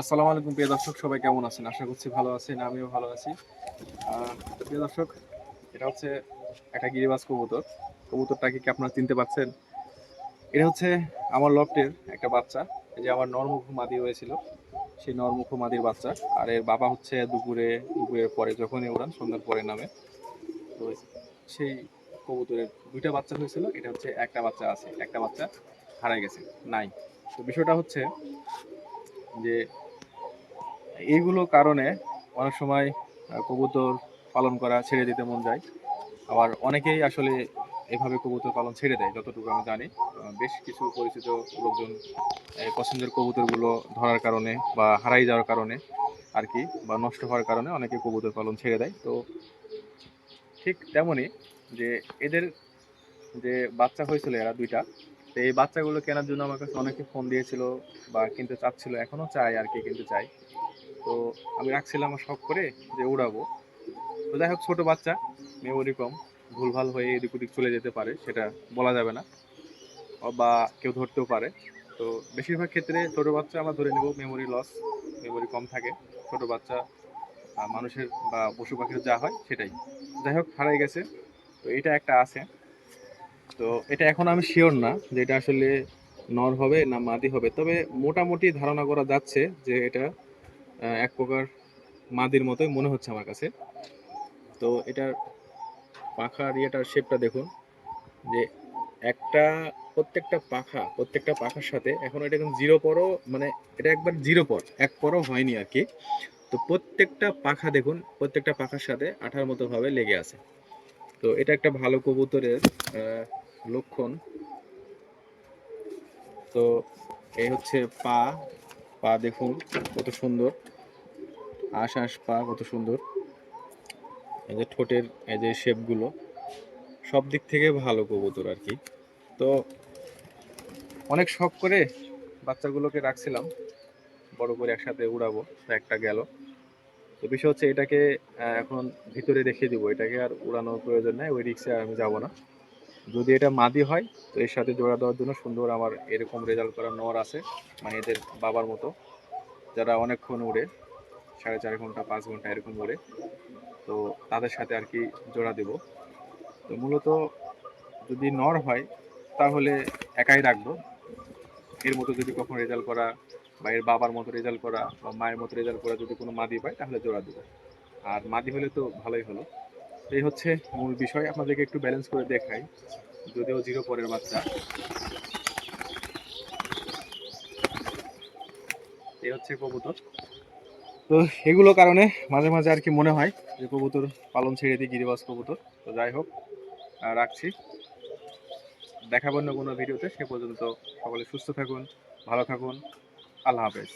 আসসালামু আলাইকুম প্রিয় দর্শক, সবাই কেমন আছেন? আশা করছি ভালো আছেন, আমিও ভালো আছি। প্রিয় দর্শক, এটা হচ্ছে একটা গিরিবাজ কবুতর। কবুতরটাকে কি আপনারা চিনতে পারছেন এটা হচ্ছে আমার লফটের একটা বাচ্চা। যে আমার নরমুখ মাদি হয়েছিল, সেই নরমুখ মাদির বাচ্চা। আর এর বাবা হচ্ছে দুপুরে, দুপুরের পরে যখনই উড়ান, সন্ধ্যার পরে নামে। তো সেই কবুতরের দুইটা বাচ্চা হয়েছিল, এটা হচ্ছে একটা বাচ্চা আছে, একটা বাচ্চা হারাই গেছে, নাই। তো বিষয়টা হচ্ছে যে এইগুলো কারণে অনেক সময় কবুতর পালন করা ছেড়ে দিতে মন যায়। আবার অনেকেই আসলে এভাবে কবুতর পালন ছেড়ে দেয়, যতটুকু আমি জানি। বেশ কিছু পরিচিত লোকজন পছন্দের কবুতরগুলো ধরার কারণে বা হারাই যাওয়ার কারণে আর কি, বা নষ্ট হওয়ার কারণে অনেকে কবুতর পালন ছেড়ে দেয়। তো ঠিক তেমনই যে এদের যে বাচ্চা হয়েছিল এরা দুইটা, তো এই বাচ্চাগুলো কেনার জন্য আমার কাছে অনেকে ফোন দিয়েছিল বা কিনতে চাচ্ছিল এখনও চাই আর কি কিনতে চাই তো আমি রাখছিলাম শখ করে যে উড়াবো। তো যাই হোক, ছোটো বাচ্চা মেমোরি কম, ভুলভাল হয়ে এদিক ওদিক চলে যেতে পারে, সেটা বলা যাবে না। বা কেউ ধরতেও পারে। তো বেশিরভাগ ক্ষেত্রে ছোটো বাচ্চা আমরা ধরে নেব মেমোরি লস মেমোরি কম থাকে। ছোট বাচ্চা মানুষের বা পশু পাখির যা হয় সেটাই। যাই হোক, হারাই গেছে। তো এটা একটা আছে। তো এটা এখন আমি শিওর না যে এটা আসলে নর হবে না মাদি হবে। তবে মোটামুটি ধারণা করা যাচ্ছে যে এটা এক প্রকার মাদির মতোই মনে হচ্ছে আমার কাছে। তো এটার পাখার ইয়েটার শেপটা দেখুন, যে একটা প্রত্যেকটা পাখা, প্রত্যেকটা পাখার সাথে এখন এটা কিন্তু জিরো পরও মানে এটা একবার জিরো পর, এক পরও হয়নি আর কি। তো প্রত্যেকটা পাখা দেখুন, প্রত্যেকটা পাখার সাথে আঠার মতো ভাবে লেগে আছে। তো এটা একটা ভালো কবুতরের লক্ষণ। তো এই হচ্ছে পা পা দেখুন, কত সুন্দর। আশ আশ পা কত সুন্দর। এই যে ঠোঁটের, এই যে শেপগুলো সব দিক থেকে ভালো কবুতর আর কি। তো অনেক শখ করে বাচ্চাগুলোকে রাখছিলাম। বড় করে একসাথে উড়াবো, একটা গেল। তো বিষয় হচ্ছে এটাকে এখন ভিতরে রেখে দিব। এটাকে আর উড়ানোর প্রয়োজন নেই, ওই রিক্সে আমি যাব না। যদি এটা মাদি হয়, তো এর সাথে জোড়া দেওয়ার জন্য সুন্দর আমার এরকম রেজাল্ট করা নর আছে মানে এদের বাবার মতো, যারা অনেকক্ষণ উড়ে সাড়ে চার ঘণ্টা, পাঁচ ঘণ্টা এরকম উড়ে তো তাদের সাথে আর কি জোড়া দেব। তো মূলত যদি নর হয়, তাহলে একাই রাখব। এর মতো যদি কখনো রেজাল্ট করা বা এর বাবার মতো রেজাল্ট করা বা মায়ের মতো রেজাল্ট করা যদি কোনো মাদি পায়, তাহলে জোড়া দেবো। আর মাদি হলে তো ভালোই হলো। এই হচ্ছে মূল বিষয়। আপনাদেরকে একটু ব্যালেন্স করে দেখাই, যদিও জিরো পরের বাচ্চা। এই হচ্ছে কবুতর। তো এগুলো কারণে মাঝে মাঝে আর কি মনে হয় যে কবুতর পালন ছেড়ে দিই গিরিবাস কবুতর। তো যাই হোক রাখছি। দেখাবো অন্য কোনো ভিডিওতে। সে পর্যন্ত সকলে সুস্থ থাকুন, ভালো থাকুন। আল্লাহ হাফেজ।